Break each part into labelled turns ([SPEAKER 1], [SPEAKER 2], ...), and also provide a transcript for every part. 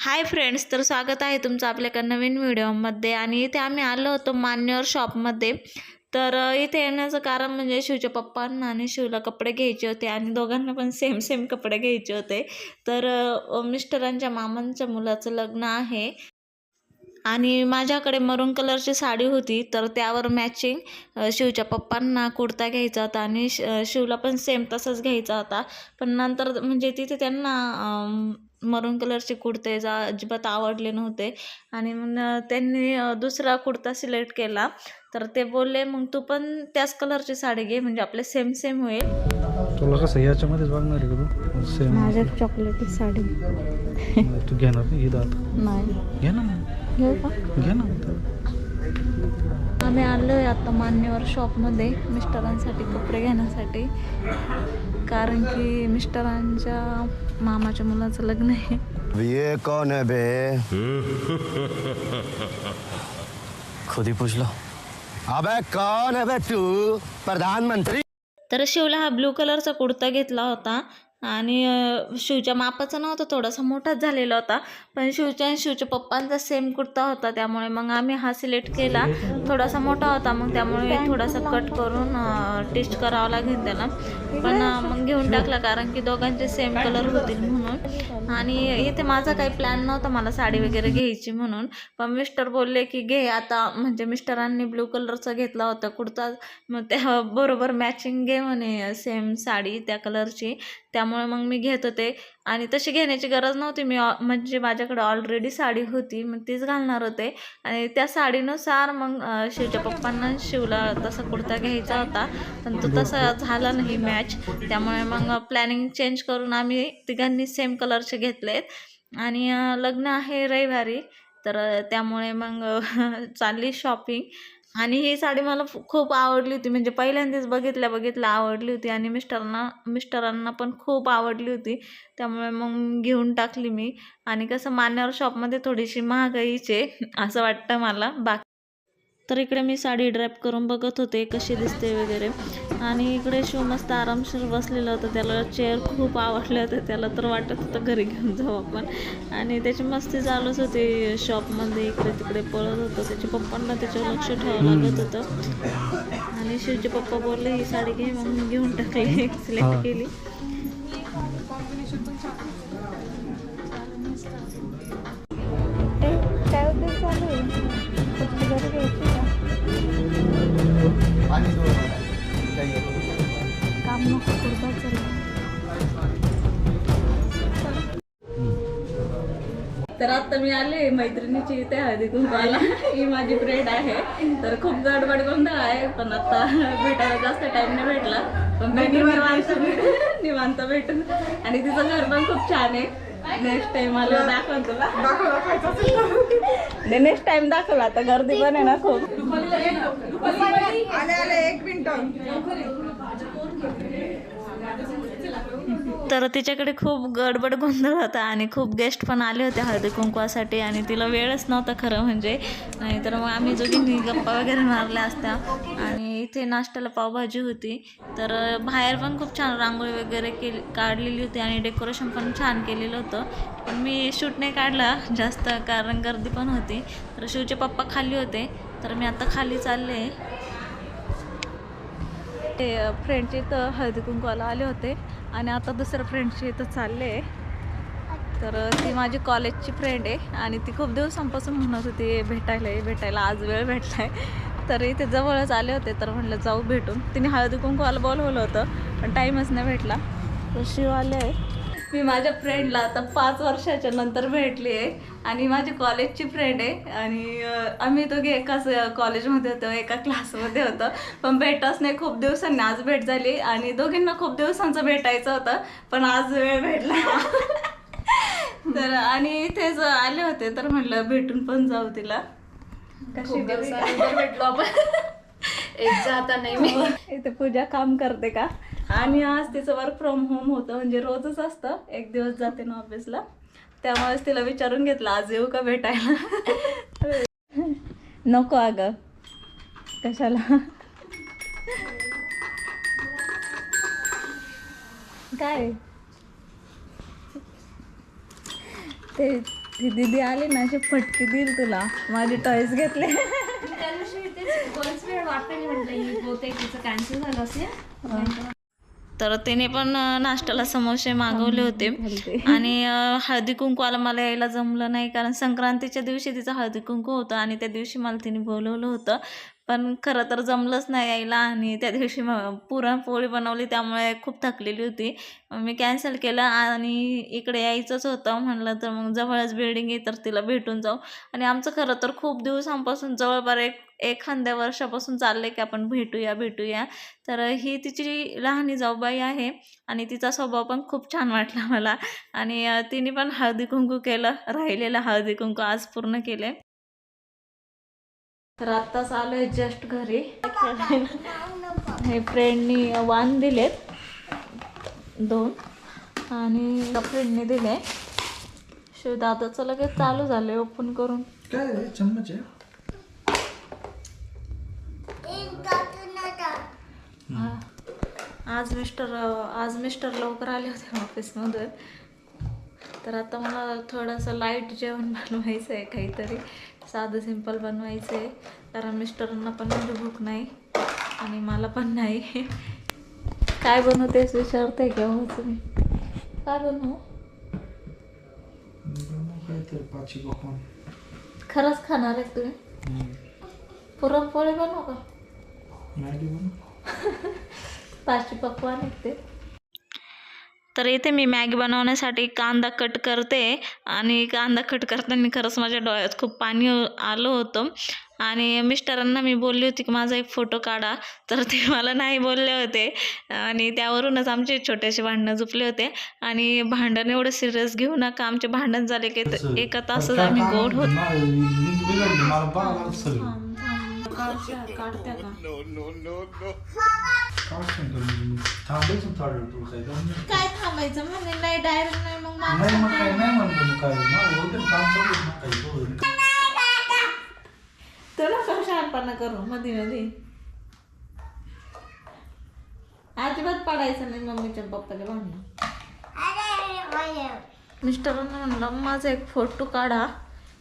[SPEAKER 1] Hi friends तर स्वागत आहे तुमचं आपल्या एका नवीन व्हिडिओमध्ये. आणि इथे आम्ही आलो होतो मान्यवर शॉपमध्ये. तर इथे येण्याचं कारण म्हणजे शिवच्या पप्पांना आणि शिवला कपडे घ्यायचे होते आणि दोघांना पण सेम सेम कपडे घ्यायचे होते. तर मिस्टरांच्या मामांच्या मुलाचं लग्न आहे. आणि माझ्याकडे मरून कलरची साडी होती तर त्यावर मॅचिंग शिवच्या पप्पांना कुर्ता घ्यायचा होता आणि श शिवला पण सेम तसंच घ्यायचा होता. पण नंतर म्हणजे तिथे त्यांना मरून कलरचे कुर्ते जा अजिबात आवडले नव्हते. आणि मग त्यांनी दुसरा कुर्ता सिलेक्ट केला. तर ते बोलले मग तू पण त्याच कलरची साडी घे म्हणजे आपले सेम सेम होईल.
[SPEAKER 2] तुला कसं याच्यामध्येच बघणार आहे का तू? सेम
[SPEAKER 1] माझ्या चॉकलेटी साडी.
[SPEAKER 2] तू घेणार नाही घे ना मग.
[SPEAKER 1] घेऊ का?
[SPEAKER 2] घे ना.
[SPEAKER 1] आम्ही आलो आहे आता मान्यवर शॉपमध्ये मिस्टरांसाठी कपडे घेण्यासाठी. कारण की मिस्टरांच्या मामाच्या मुलाचं लग्न आहे.
[SPEAKER 3] अब ये कौन है बे? खुद ही पूछ लो. अबे कौन है बे तू? प्रधानमंत्री।
[SPEAKER 1] तर शिवला हा ब्लू कलरचा कुर्ता घेतला होता. आणि शिवच्या मापाचा नव्हता थोडासा मोठाच झालेला होता. पण शिवच्या आणि शिवच्या पप्पांचा सेम कुर्ता होता त्यामुळे मग आम्ही हा सिलेक्ट केला. थोडासा मोठा होता मग त्यामुळे थोडासा कट करून टेस्ट करावा लागेल त्याला. पण मग घेऊन टाकला कारण की दोघांचे सेम कलर होतील म्हणून. आणि इथे माझा काही प्लॅन नव्हता मला साडी वगैरे घ्यायची म्हणून. पण मिस्टर बोलले की घे आता म्हणजे मिस्टरांनी ब्लू कलरचा घेतला होता कुर्ता. मग त्या बरोबर मॅचिंग घे म्हणे सेम साडी त्या कलरची त्यामुळे मग मी घेत होते. आणि तशी घेण्याची गरज नव्हती. मी ऑ- म्हणजे माझ्याकडे ऑलरेडी साडी होती. मग तीच घालणार होते. आणि त्या साडीनुसार मग शिवच्या पप्पांना शिवला तसा कुर्ता घ्यायचा होता. पण तो तसा झाला नाही मॅच त्यामुळे मग प्लॅनिंग चेंज करून आम्ही तिघांनी सेम कलरचे घेतलेत. आणि लग्न आहे रविवारी. तर त्यामुळे मग चालली शॉपिंग आणि ही साडी मला खूप आवडली होती. म्हणजे पहिल्यांदाच बघितल्या बघितल्या आवडली होती आणि मिस्टरांना मिस्टरांना पण खूप आवडली होती. त्यामुळे मग घेऊन टाकली मी. आणि कसं मान्यवर शॉपमध्ये थोडीशी महागाईचे असं वाटतं मला. बाकी तर इकडे मी साडी ड्रॅप करून बघत होते कशी दिसते वगैरे. आणि इकडे शिव मस्त आरामशीर बसलेलं होतं. त्याला चेअर खूप आवडले होते. त्याला तर वाटत होतं घरी घेऊन जाऊ आपण. आणि त्याची मस्ती चालूच होती शॉपमध्ये इकडे तिकडे पळत होतं. त्याच्या पप्पांना त्याच्यावर लक्ष ठेवावं लागत होतं. आणि शिवचे पप्पा बोलले ही साडी घे मग मी घेऊन टाकली. सिलेक्ट
[SPEAKER 2] हा.
[SPEAKER 1] केली. काय उद्योग चालू आहे? काम नको कुर्ता चालू तर आता मी आले मैत्रिणीची इथे हळदी कुंकवाला ही माझी फ्रेंड आहे. तर खूप गडबड गोंधळ आहे पण आता भेटायला जास्त टाइम नाही भेटला. पण भेटून निवांत भेट- निवांत भेटून. आणि तिचं घर पण खूप छान आहे. नेक्स्ट टाइम दाखव तुला. नेक्स्ट टाइम दाखव आता गर्दी पण आहे ना खूप.
[SPEAKER 4] आले आले एक मिनिट.
[SPEAKER 1] तर तिच्याकडे खूप गडबड गोंधळ होता आणि खूप गेस्ट पण आले होते हळदी कुंकवासाठी आणि तिला वेळच नव्हता खरं म्हणजे. नाही तर मग आम्ही जोगींनी गप्पा वगैरे मारल्या असत्या. आणि इथे नाश्त्याला पावभाजी होती. तर बाहेर पण खूप छान रांगोळी वगैरे केली काढलेली होती आणि डेकोरेशन पण छान केलेलं होतं. पण मी शूट नाही काढला जास्त कारण गर्दी पण होती. तर शिवचे पप्पा खाली होते. तर मी आता खाली चालले. ते फ्रेंडचे इथं हळदी कुंकवाला आले होते आणि आता दुसऱ्या फ्रेंडची इथं चालले तर ती माझी कॉलेजची फ्रेंड आहे आणि ती खूप दिवसांपासून म्हणत होती भेटायला भेटायला आज वेळ भेटला आहे तर इथे जवळच आले होते तर म्हटलं जाऊ भेटून. तिने हळदी कुंकवाला बोलवलं होतं पण टाईमच नाही भेटला. तर शिव आले आहे. मी माझ्या फ्रेंडला आता पाच वर्षाच्या नंतर भेटली आहे. आणि माझी कॉलेजची फ्रेंड आहे. आणि आम्ही दोघे एकाच कॉलेजमध्ये होतो एका क्लासमध्ये होतं. पण भेटच नाही. खूप दिवसांनी आज भेट झाली. आणि दोघींना खूप दिवसांचं भेटायचं होतं. पण आज वेळ भेटला. तर आणि इथेच आले होते. तर म्हटलं भेटून पण जाऊ तिला. कशी
[SPEAKER 4] भेटलो आपण. एक जाता नाही मी.
[SPEAKER 1] इथे पूजा काम करते का? आणि आज तिचं वर्क फ्रॉम होम होतं म्हणजे रोजच असतं. एक दिवस जाते ना ऑफिसला त्यामुळेच तिला विचारून घेतलं आज येऊ का भेटायला? नको अगं. कशाला? काय? ते ती दीदी आली ना अशी फटकी देईल तुला. माझे टॉईस घेतले.
[SPEAKER 4] त्या दिवशी तेच बरेच वेळ म्हटलं बहुतेक तिचं कॅन्सल झालं असेल.
[SPEAKER 1] तर तिने पण नाश्त्याला समोसे मागवले होते. आणि हळदी कुंकवाला मला यायला जमलं नाही. कारण संक्रांतीच्या दिवशी तिचं हळदी कुंकू होतं आणि त्या दिवशी मला तिने बोलवलं होतं. पण खरं तर जमलंच नाही यायला आणि त्या दिवशी मग पुरणपोळी बनवली त्यामुळे खूप थकलेली होती. मी कॅन्सल केलं आणि इकडे यायचंच होतं. म्हणलं तर मग जवळच बिल्डिंग आहे तर तिला भेटून जाऊ. आणि आमचं खरं तर खूप दिवसांपासून जवळपास एक एखाद्या वर्षापासून चाललं आहे की आपण भेटूया भेटूया. तर ही तिची लहानी जाऊबाई आहे आणि तिचा स्वभाव पण खूप छान वाटला मला. आणि तिने पण हळदी कुंकू केलं राहिलेलं हळदी कुंकू आज पूर्ण केले तर आत्ताच आलो आहे जस्ट घरी. हे फ्रेंडनी वाण दिलेत. दोन. आणि फ्रेंडने दिले. शिवदादाचं लगेच चालू झालं ओपन करून.
[SPEAKER 2] काय चम्मच आहे?
[SPEAKER 1] आज मिस्टर आज मिस्टर लवकर आले होते ऑफिसमधून तर आता मला थोडंसं लाइट जेवण बनवायचं आहे काहीतरी. साधं सिंपल बनवायचं आहे. कारण मिस्टरांना पण एवढी भूक नाही आणि मला पण नाही. काय बनवतेस विचारते केव्हा तुम्ही. काय बनवू? खरंच खाणार आहे तुम्ही? पुरणपोळी बनवू का? पाचशे पकवान आहेत ते. तर इथे मी मॅगी बनवण्यासाठी कांदा कट करते. आणि कांदा कट करताना खरंच माझ्या डोळ्यात खूप पाणी आलं होतं. आणि मिस्टरांना मी बोलली होती की माझा एक फोटो काढा. तर ते मला नाही बोलले होते. आणि त्यावरूनच आमचे छोटेसे भांडणं झुपले होते. आणि भांडण एवढं सिरियस घेऊ नका. आमचे भांडण झाले की एका तासात आम्ही गोड होत.
[SPEAKER 2] काय? थांबायचं थोडं वेळ तुला काय दम नाही.
[SPEAKER 1] काय थांबायचं म्हणे नाही डायरेक्ट नाही मग
[SPEAKER 2] नाही मग काय नाही म्हणतो मग काय मग होते काम चालू आहे ना काही तो.
[SPEAKER 1] तुला का शहाणपणा करू मध्ये मध्ये अजिबात पडायचं नाही मम्मीच्या पप्पाच्या भांडणं मिस्टरांना म्हणलं माझा एक फोटो काढा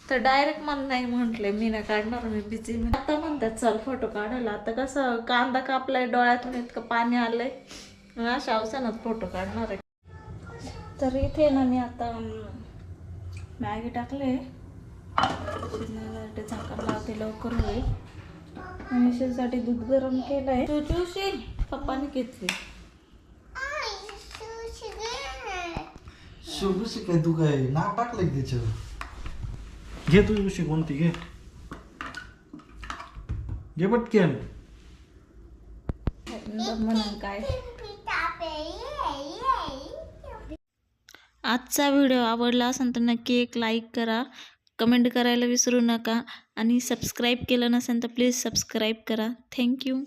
[SPEAKER 1] तर डायरेक्ट मला नाही म्हटले. मी नाही काढणार मी बिझी आता म्हणतात चल फोटो काढायला. आता कसं कांदा कापलाय डोळ्यातून इतकं पाणी आलंय. अशा अवसानात फोटो काढणार आहे. तर इथे ना मी आता मॅगी टाकले. शिजण्यासाठी झाकण लावते लवकर होईल. आणि शिजसाठी दूध गरम केलंय. तुझी पप्पाने घेतली.
[SPEAKER 2] शिवशी काय तू काय नाव टाकलं की त्याच्यावर? घे तू उशी कोणती घे घे पटकेन
[SPEAKER 1] म्हणून काय आजचा व्हिडिओ आवडला असेल तर नक्की एक लाईक करा. कमेंट करायला विसरू नका. आणि सबस्क्राईब केलं नसेल तर प्लीज सबस्क्राईब करा. थँक्यू